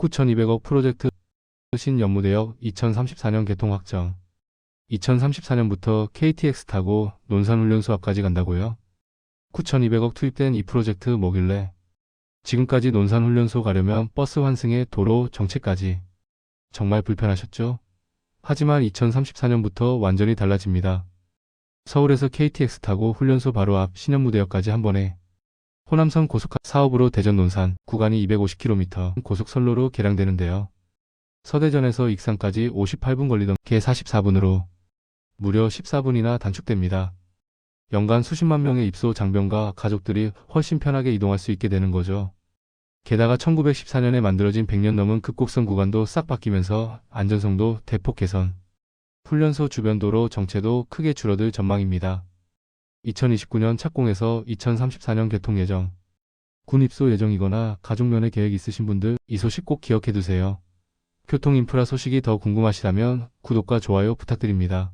9,200억 프로젝트 신연무대역 2034년 개통 확정. 2034년부터 KTX 타고 논산훈련소 앞까지 간다고요? 9,200억 투입된 이 프로젝트 뭐길래? 지금까지 논산훈련소 가려면 버스 환승에 도로 정체까지. 정말 불편하셨죠? 하지만 2034년부터 완전히 달라집니다. 서울에서 KTX 타고 훈련소 바로 앞 신현무대역까지 한 번에 호남선 고속 사업으로 대전 논산 구간이 250km 고속선로로 개량되는데요. 서대전에서 익산까지 58분 걸리던 개 44분으로 무려 14분이나 단축됩니다. 연간 수십만 명의 입소 장병과 가족들이 훨씬 편하게 이동할 수 있게 되는 거죠. 게다가 1914년에 만들어진 100년 넘은 급곡선 구간도 싹 바뀌면서 안전성도 대폭 개선. 훈련소 주변 도로 정체도 크게 줄어들 전망입니다. 2029년 착공해서 2034년 개통 예정. 군 입소 예정이거나 가족면회 계획 있으신 분들 이 소식 꼭 기억해 두세요. 교통 인프라 소식이 더 궁금하시다면 구독과 좋아요 부탁드립니다.